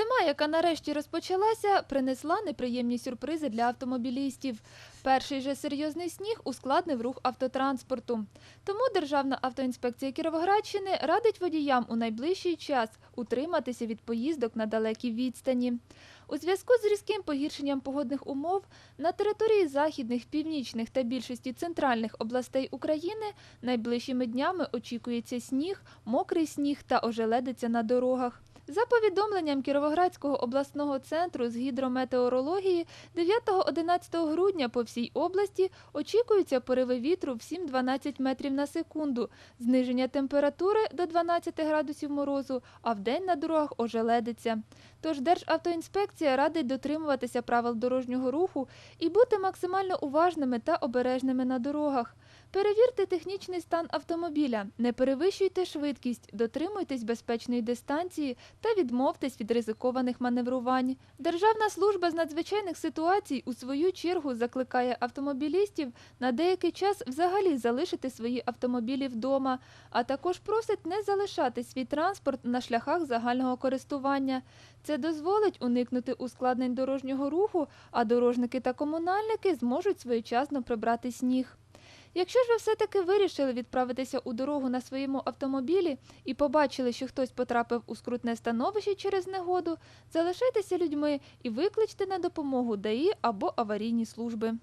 Зима, яка нарешті розпочалася, принесла неприємні сюрпризи для автомобілістів. Перший же серйозний сніг ускладнив рух автотранспорту. Тому Державна автоінспекція Кіровоградщини радить водіям у найближчий час утриматися від поїздок на далекі відстані. У зв'язку з різким погіршенням погодних умов на території західних, північних та більшості центральних областей України найближчими днями очікується сніг, мокрий сніг та ожеледиця на дорогах. За повідомленням Кіровоградського обласного центру з гідрометеорології, 9-11 грудня по всій області очікуються пориви вітру в 7-12 метрів на секунду, зниження температури до 12 градусів морозу, а вдень на дорогах ожеледиться. Тож Державтоінспекція радить дотримуватися правил дорожнього руху і бути максимально уважними та обережними на дорогах. Перевірте технічний стан автомобіля, не перевищуйте швидкість, дотримуйтесь безпечної дистанції та відмовтесь від ризикованих маневрувань. Державна служба з надзвичайних ситуацій у свою чергу закликає автомобілістів на деякий час взагалі залишити свої автомобілі вдома, а також просить не залишати свій транспорт на шляхах загального користування. Це дозволить уникнути ускладнень дорожнього руху, а дорожники та комунальники зможуть своєчасно прибрати сніг. Якщо ж ви все-таки вирішили відправитися у дорогу на своєму автомобілі і побачили, що хтось потрапив у скрутне становище через негоду, залишайтеся людьми і викличте на допомогу ДАІ або аварійні служби.